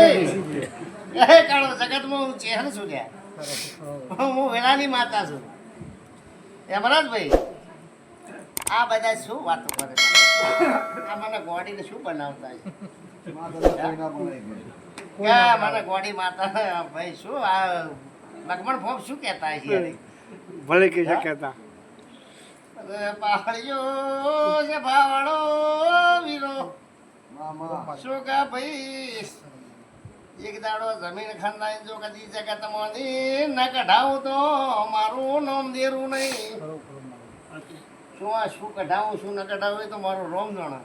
ભાઈ એ કાળો જગતમાં હું ચેહર છું લ્યા હું વેલાની માતા છું. યમરાજભાઈ આ બધા શું વાતો કરે આ મને ગોડીને શું બનાવતા છે? મને ગોડી માતા ભાઈ શું આ લક્ષ્મણ ફોમ શું કહેતા છે? ભલે કે છે કહેતા. અરે પહાડીઓ છે ભાવડો વીરો. શું કા ભાઈ? એક દાડો જમીન ખંડાઈ જો કદી જગતમાંથી ન કઢાવું તો મારું નામ દેરું નહીં. શું આ શું કઢાવું, શું ન કઢાવું તો મારું રોમ જણા.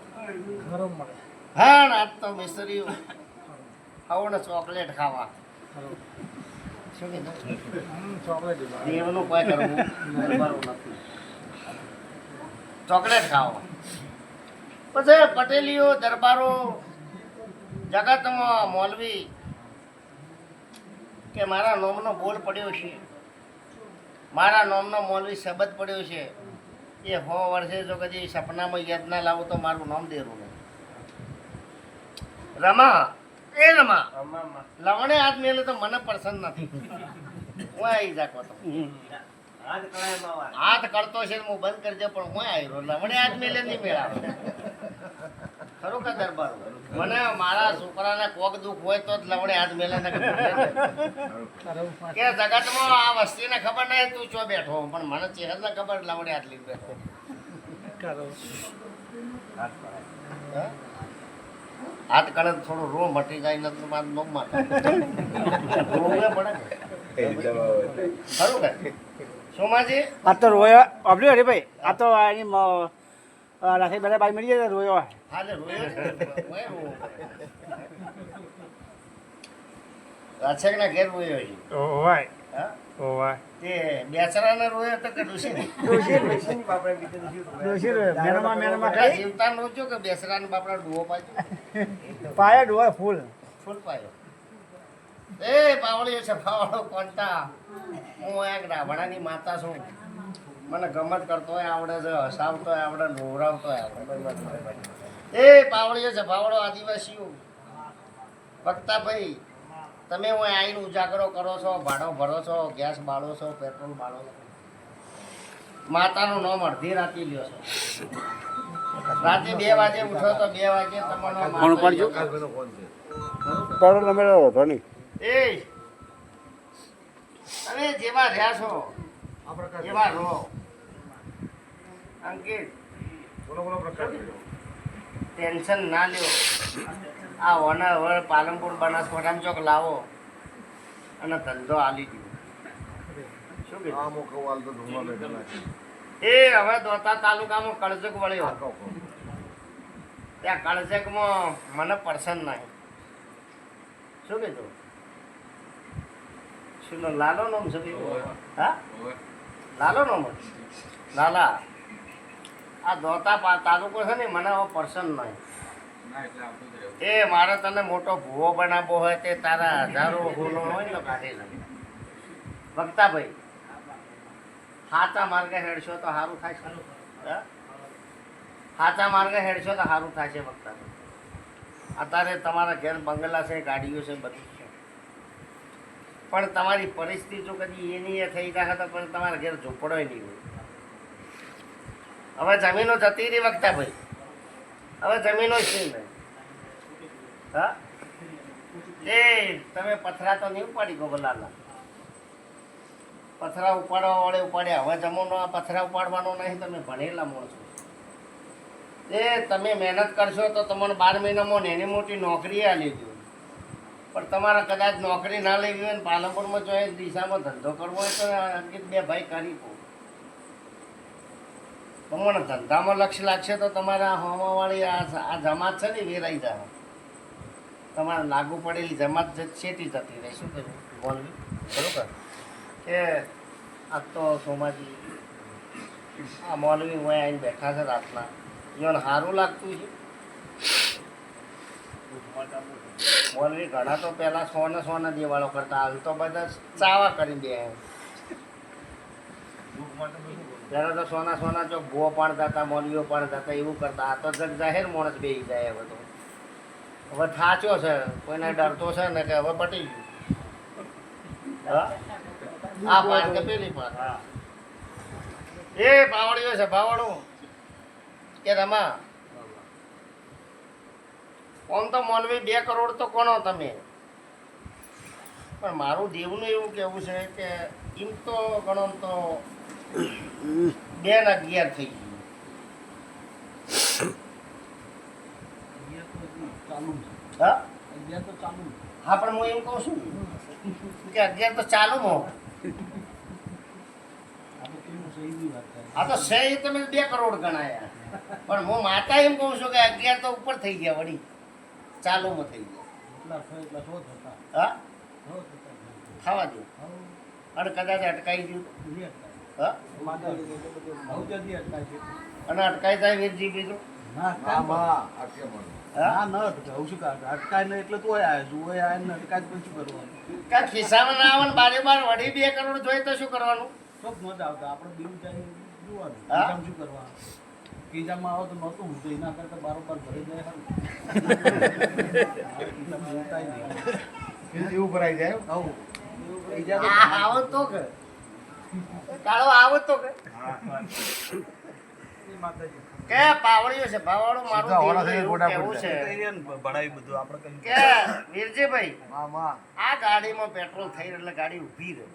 હા આજ તો મિસ્ત્રીઓ. ખાવો ને ચોકલેટ ખાવા. કીધું? દેવનું ચોકલેટ ખાવો પછી પટેલીઓ દરબારો જગતમાં મોલવી. કે મારા નોમનો બોલ પડ્યો છે. મારા નોમનો મોલવી શબ્દ પડ્યો છે. એ હો વર્ષે જો કદી સપનામાં યાદ ના લાવો તો મારું નામ દેરું નહીં. રમા, એ રમા. લવણે હાથ મેલે તો મને પસંદ નથી. હું આવી જાકો તો. હાથ કરતો છે હું બંધ કરજે પણ હું આવ્યો લવણે હાથ મેલે નહીં મેળાવે ખરું કે દરબાર? મને મારા છોકરાને કોક દુઃખ હોય તો જ લવડે હાથ મેલે ને કે જગતમાં આ વસ્તીને ખબર નહીં તું ચો બેઠો પણ મને ચહેરને ખબર લવડે હાથ લઈને બેઠો? હાથ કરે થોડું રો મટી જાય ને તો મારું નોમ રોવે પડે ખરું કે? સોમાજી? આ તો રોયા આપડ્યું હરે ભાઈ આ તો એની રાખી બધા બાઈ મળી જાય રોયો ઘેર ઓવાય ઓવાય તે તો કે કે બેસરાને ડુઓ પાયા ડોય ફૂલ ફૂલ પાયો એ પાવળીઓ છે પાવળો કોણતા હું એક ડાભણાની માતા છું મને ગમત કરતોય આવડે છે હસાવતોય આવડે નોરાવતોય આવડે. એ પાવળીઓ છે પાવડો આદિવાસીઓ. ભક્તાભાઈ તમે હું આઈને ઉજાગરો કરો છો ભાડો ભરો છો ગેસ બાળો છો પેટ્રોલ બાળો છો? માતાનું નામ અડધી રાતે લ્યો છો. રાતે બે વાગે ઉઠો તો બે વાગે તમારો ફોન પડજો. પડો તમે નહીં એ જેવા રહ્યા છો એવા રહો. અંકિત ટેન્શન ના લ્યો. આ ઓનર વર પાલનપુર બનાસકાંઠામાં ચોક લાવો. અને ધંધો આલી ગયો શું કીધું? એ હવે દોતા તાલુકામાં કળજક વળ્યો. ત્યાં કળજકમાં મને પસંદ નહીં. શું કીધું? શું લાલો નામ છે હા? લાલો નો? લાલા આ દોતા પા- તાલુકો છે ને મને હવે પર્સન નહીં. એ મારે તને મોટો ભૂવો બનાવવો હોય તે તારા હજારો ગુનો હોય ને કાઢી નાખ વક્તાભાઈ સાચા માર્ગે હેડશો તો સારું થાય છે. હા? હાચા માર્ગે હેડશો તો સારું થાય છે વક્તાભાઈ. અત્યારે તમારા ઘેર બંગલા છે ગાડીઓ છે બધું. પણ તમારી પરિસ્થિતિ જો કદી એની એ થઈ જાય તો પણ તમારા ઘેર ઝૂંપડોય નહીં હોય. હવે જમીનો જતી રહી વખતે ભાઈ. હવે જમીનો છે નહીં હા? એ તમે પથરા તો નહીં ઉપાડી ગો બોલાલા પથરા ઉપાડવા વાળે ઉપાડ્યા. હવે જમવાનો આ પથરા ઉપાડવાનો નહીં, તમે ભણેલા માણસો. એ તમે મહેનત કરશો તો તમને બાર મહિનામાં નેની મોટી નોકરી આલી દો. પણ તમારે કદાચ નોકરી ના લેવી હોય ને પાલનપુરમાં જો એ દિશામાં ધંધો કરવો હોય તો અંકિત બે ભાઈ કરી દો તમને ધંધામાં લક્ષ્ય લાગશે તો તમારા હોમાવાળી આ જમાત છે ને વેરાઈ જાય. તમારે લાગુ પડેલી જમાત જ છેટી જતી રહે. શું કહ્યું? બોલવી? બરોબર. કે આ તો સોમાજી, આ મોલવી હોય આવીને બેઠા છે રાતના. એને સારું લાગતું છે? મોલવી ઘણા તો પહેલા સોને સોને દિવાળો કરતા હાલ તો બધા ચાવા કરી દે ત્યારે તો સોના સોના જો ભૂવો પાડતા હતા મોલવીઓ પાડતા હતા એવું કરતા. આ તો જગ જાહેર માણસ બે જાય હવે તો. હવે થાચ્યો છે કોઈને ડરતો છે ને કે હવે પટી ગયું. હા? આ પાર કે પેલી પાર હા. એ બાવળીઓ છે પાવડું કે રમા. આમ તો મોલવી બે કરોડ તો કોનો તમે? પણ મારું દેવનું એવું કેવું છે કે એમ તો ગણો તો બે ને અગિયાર થઈ ગયું હા? હા, પણ હું એમ કહું છું કે અગિયાર તો ચાલુ મો આ તો સે તમે બે કરોડ ગણાયા. પણ હું માતા એમ કહું છું કે અગિયાર તો ઉપર થઈ ગયા વળી. ચાલુમાં થઈ ગયો. હા? ખાવા દો. અને કદાચ અટકાઈ ગયું. હા? અને અટકાઈ જાય વીરજી બીજું અટકાય અટકાય શું ખિસ્સામાં ના આવે બારે બાર વળી બે કરોડ જોઈએ તો શું કરવાનું? નહોતા આવતા. આપણે બીજું જાય જોવાનું. શું કરવાનું? કીજામાં આવો તો નહોતું હું તો એના કરતા બારોબાર ભરી જાય સારું. એવું ભરાઈ જાય આવું. તો કે. કાળો આવો તો કે. કે પાવડિયો છે પાવડો મારું કેવું છે? ભણાવી બધું આપણે કે વીરજીભાઈ આ ગાડીમાં પેટ્રોલ થઈ એટલે ગાડી ઊભી રહે.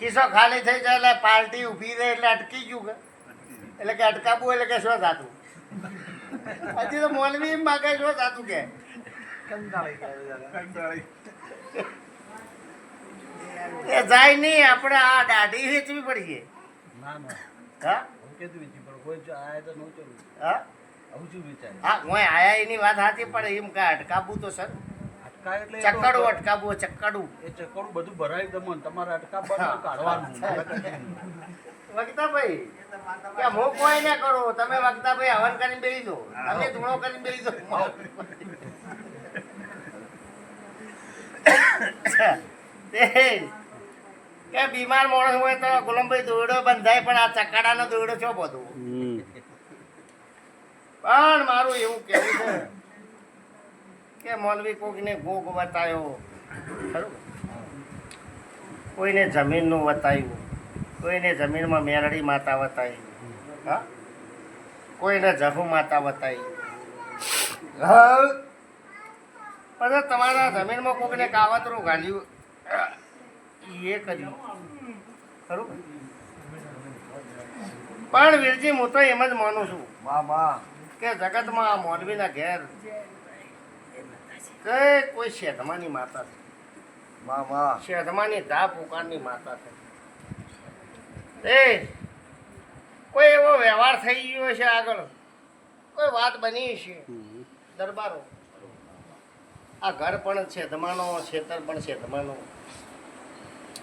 ખિસ્સો ખાલી થઈ જાય એટલે પાર્ટી ઊભી રહે એટલે અટકી ગયું કે. એટલે કે અટકાવવું એટલે કે શું થતું? હજી તો મોલવી એમ માગે શું થતું કે. એ જાય નહીં આપણે આ દાઢી વેચવી પડીએ. ના ના. હા? હું કીધું વિચી પણ કોઈ જો આયા તો હા? આવું શું વિચાર્યું? હા હું આયા એની વાત સાચી પણ એમ કે અટકાવવું તો સર. અટકાય એટલે ચક્કડું અટકાવવું ચક્કડું એ ચક્કડું બધું ભરાય દમન તમારે અટકાવવાનું કાઢવાનું. વક્તાભાઈ કે હું કોઈ ના કરું. તમે વક્તાભાઈ હવન કરીને બેસી દો તમે ધૂણો કરીને બેસી દો કે બીમાર માણસ હોય તો ગુલામભાઈ દોરડો બંધાય પણ આ ચકાડાનો દોરડો છો બધું? પણ મારું એવું કેવું છે કે મોલવી કોકને ભોગ વતાયો ખરું? કોઈને જમીનનું વતાવ્યું કોઈને જમીનમાં મેરડી માતા વતાવી હા? કોઈને જહુ માતા વતાવી પછી તમારા જમીનમાં કોકને કાવતરું ગાલ્યું એ કર્યું. ખરું? પણ વીરજી હું તો એમ જ માનું છું કે જગતમાં આ મોરબીના ઘેર કોઈ શેઠમાની માતા છે. મામા શેઠમાની ધા પુકારની માતા છે. એ કોઈ એવો વ્યવહાર થઈ ગયો છે આગળ? કોઈ વાત બની છે? દરબારો. આ ઘર પણ છે ધમાનો ખેતર પણ છે ધમાનો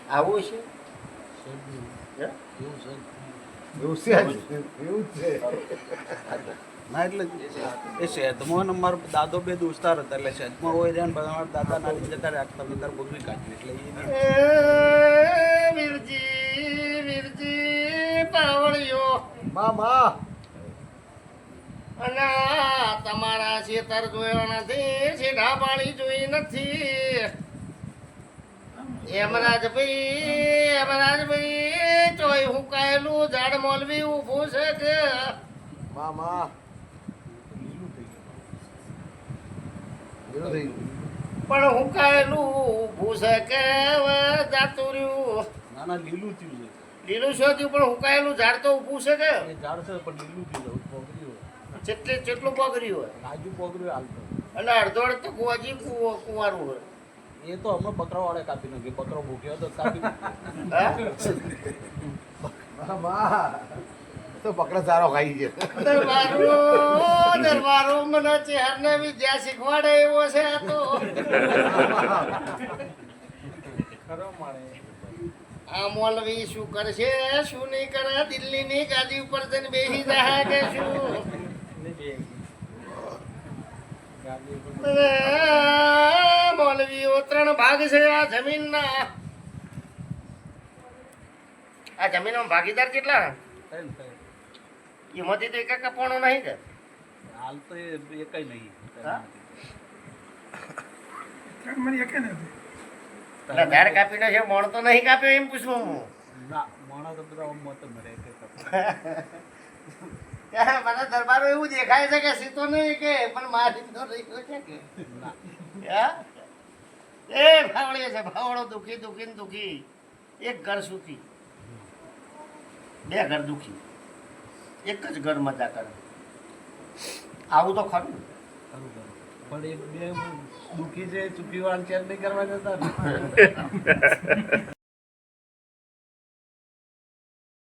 આવું છે? એવું છે એવું છે? એવું છે. ના એટલે એ શહેદમાં ને મારો દાદો બે દોસ્તાર હતા એટલે શહેદમાં હોય રહ્યા ને બધા મારા દાદા નાની જતા રહ્યા તમે તાર બગડી કાઢી એટલે એ વીરજી વીરજી પાવળિયો. મામા. અને તમારા ખેતર જોયા નથી સીધા પાણી જોઈ નથી. યમરાજભાઈ યમરાજભાઈ ચોય હુકાયેલું ઝાડ મોલવી ઊભું છે કે? મામા એવું થઈ ગયું પણ હુકાયેલું ઊભું છે કે હવે જાતું રહ્યું ના ના લીલું થયું છે. લીલું શું થયું? પણ હુકાયેલું ઝાડ તો ઊભું છે કે? ઝાડ છે પણ લીલું થયું પોગરી હોય. જેટલે જેટલું પગર્યું હોય. કાજુ પોગર્યું હાલતો. અને અડધો અડધ તો કુવાજી કુવા- કુંવારું હોય. એ તો હમણાં બકરા વાળે કાપી નાખ્યું બકરો ભૂખ્યો તો કાપી. હા? તો પકડા સારો ખાઈ છે દરબારો દરબારો મને ચેહરને વિદ્યા શીખવાડે એવો છે આ તો. આ મોલવી શું કરશે શું નહીં કરે દિલ્હીની ગાદી ઉપર જઈને બેસી જાય કે શું? મોલવી મોલવીઓ ત્રણ ભાગ છે આ જમીનના. આ જમીનમાં ભાગીદાર કેટલા. એમાંથી તો એક કપાણો નહીં કે હાલ તો એ એ કઈ નહીં? એટલે ઝાડ કાપીને છે મોણ તો નહીં કાપ્યો એમ પૂછું હું. ના માણસ તો બધા મોત મરે મને દરબારો એવું દેખાય છે કે સીતો નહીં કે પણ મારી તો રહ્યો છે કે. એ ભાવળે છે ભાવળો દુખી દુખી ને દુખી. એક ઘર સુખી. બે ઘર દુખી. એક જ ઘર મજા કરે. આવું તો ખરું. પણ એ બે દુઃખી છે ચૂકી વાળ ચેર નહીં કરવા જતા